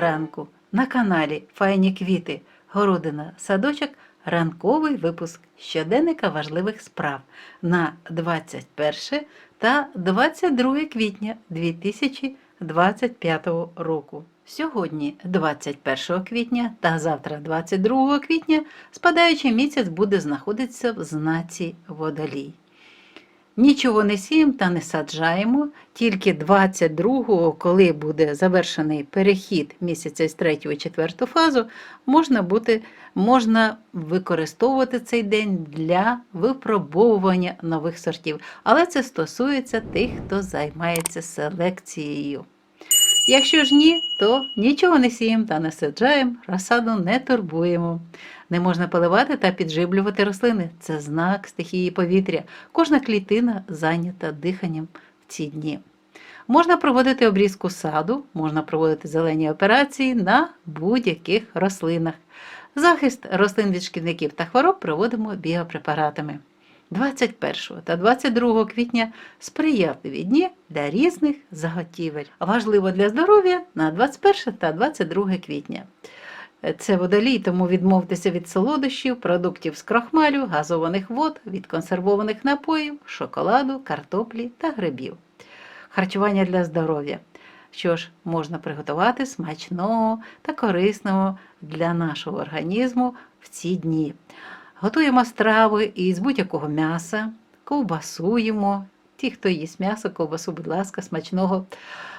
ранку на каналі Файні квіти, городина, садочок, ранковий випуск щоденника важливих справ на 21 та 22 квітня 2025 року. Сьогодні, 21 квітня та завтра, 22 квітня, спадаючий місяць буде знаходитися в знаці водолій. Нічого не сіємо та не саджаємо, тільки 22-го, коли буде завершений перехід місяця з 3 і 4 фазу, можна, бути, можна використовувати цей день для випробовування нових сортів. Але це стосується тих, хто займається селекцією. Якщо ж ні, то нічого не сіємо та не саджаємо, розсаду не турбуємо. Не можна поливати та підживлювати рослини. Це знак стихії повітря. Кожна клітина зайнята диханням в ці дні. Можна проводити обрізку саду, можна проводити зелені операції на будь-яких рослинах. Захист рослин від шкідників та хвороб проводимо біопрепаратами. 21 та 22 квітня сприятливі дні для різних заготівель. Важливо для здоров'я на 21 та 22 квітня. Це водолій, тому відмовтеся від солодощів, продуктів з крохмалю, газованих вод, від консервованих напоїв, шоколаду, картоплі та грибів. Харчування для здоров'я. Що ж, можна приготувати смачного та корисного для нашого організму в ці дні. Готуємо страви із будь-якого м'яса, ковбасуємо. Ті, хто їсть м'ясо, ковбасу, будь ласка, смачного.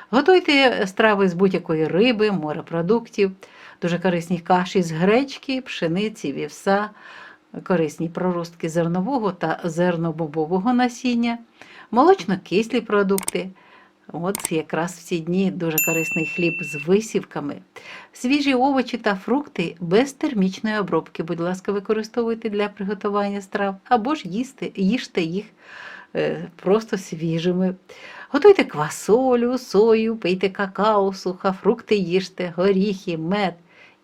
Готуйте страви з будь-якої риби, морепродуктів, дуже корисні каші з гречки, пшениці, вівса, корисні проростки зернового та зернобобового насіння, молочно-кислі продукти. От якраз в ці дні дуже корисний хліб з висівками. Свіжі овочі та фрукти без термічної обробки, будь ласка, використовуйте для приготування страв, або ж їсти, їжте їх е, просто свіжими. Готуйте квасолю, сою, пийте какао, сухофрукти їжте, горіхи, мед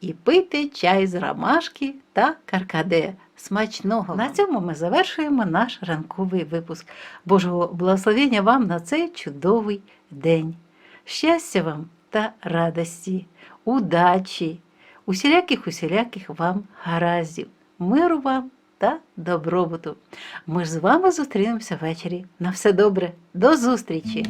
і пийте чай з ромашки та каркаде. Смачного! На цьому ми завершуємо наш ранковий випуск. Божого благословення вам на цей чудовий день. Щастя вам та радості, удачі, усіляких усіляких вам гараздів, миру вам та добробуту. Ми ж з вами зустрінемося ввечері. На все добре, до зустрічі!